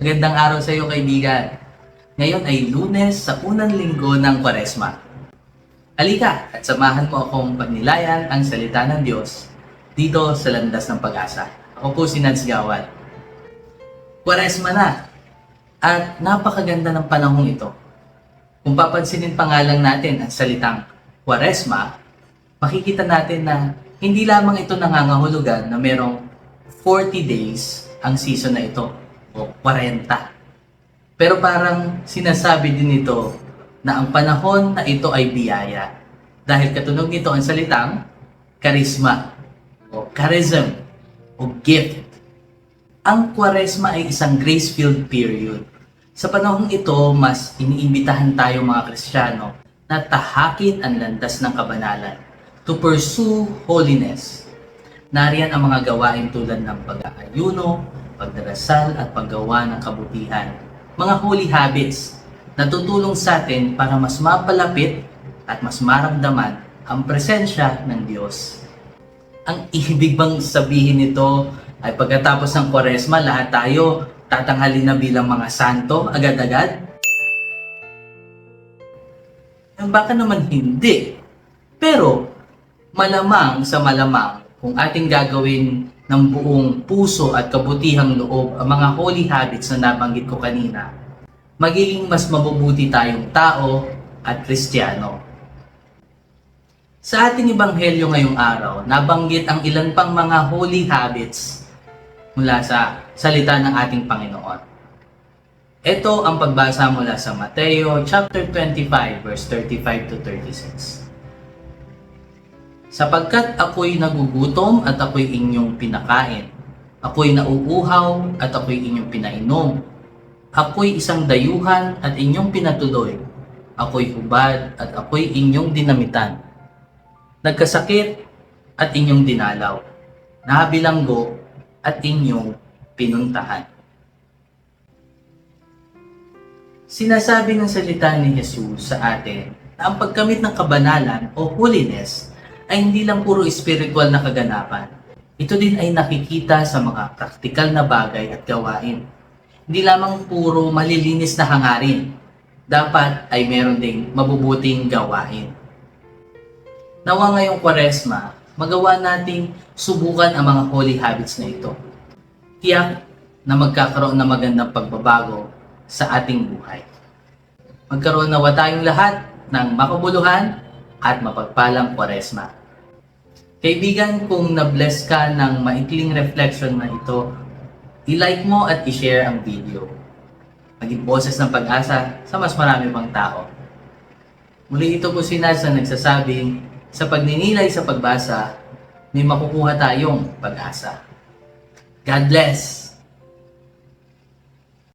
Magandang araw sa iyo kaibigan. Ngayon ay lunes sa unang linggo ng Kwaresma. Halika at samahan mo akong pagnilayan ang salita ng Diyos dito sa landas ng pag-asa. Ako po si Nads Gawad. Kwaresma na at napakaganda ng panahong ito. Kung papansinin pa nga lang natin ang salitang Kwaresma, makikita natin na hindi lamang ito nangangahulugan na merong 40 days ang season na ito o 40. Pero parang sinasabi din ito na ang panahon na ito ay biyaya. Dahil katunog nito ang salitang karisma o charism o gift. Ang kwaresma ay isang grace-filled period. Sa panahong ito, mas iniimbitahan tayo mga Kristiyano na tahakin ang landas ng kabanalan to pursue holiness. Nariyan ang mga gawain tulad ng pag-aayuno, pagdarasal at paggawa ng kabutihan. Mga holy habits na tutulong sa atin para mas mapalapit at mas maramdaman ang presensya ng Diyos. Ang ibig bang sabihin nito ay pagkatapos ng kwaresma, lahat tayo tatanghalin na bilang mga santo agad-agad? Baka naman hindi. Pero malamang sa malamang kung ating gagawin ng buong puso at kabutihang loob ang mga holy habits na nabanggit ko kanina, magiging mas mabubuti tayong tao at kristyano. Sa ating ebanghelyo ngayong araw, nabanggit ang ilan pang mga holy habits mula sa salita ng ating Panginoon. Ito ang pagbasa mula sa Mateo chapter 25 verse 35 to 36. Sapagkat ako'y nagugutom at ako'y inyong pinakain. Ako'y nauuhaw at ako'y inyong pinainom. Ako'y isang dayuhan at inyong pinatuloy. Ako'y hubad at ako'y inyong dinamitan. Nagkasakit at inyong dinalaw. Nabilanggo at inyong pinuntahan. Sinasabi ng salita ni Jesus sa atin na ang pagkamit ng kabanalan o holiness ay hindi lang puro spiritual na kaganapan. Ito din ay nakikita sa mga praktikal na bagay at gawain. Hindi lamang puro malilinis na hangarin. Dapat ay meron ding mabubuting gawain. Nawa ngayong kwaresma, magawa nating subukan ang mga holy habits na ito. Tiyak na magkakaroon ng magandang pagbabago sa ating buhay. Magkaroon nawa tayong lahat ng makabuluhan at mapagpalang kwaresma. Kaibigan, kung na-bless ka ng maikling reflection na ito, i-like mo at i-share ang video. Maging boses ng pag-asa sa mas marami pang tao. Muli ito po si Naz na nagsasabing, sa pagninilay sa pagbasa, may makukuha tayong pag-asa. God bless!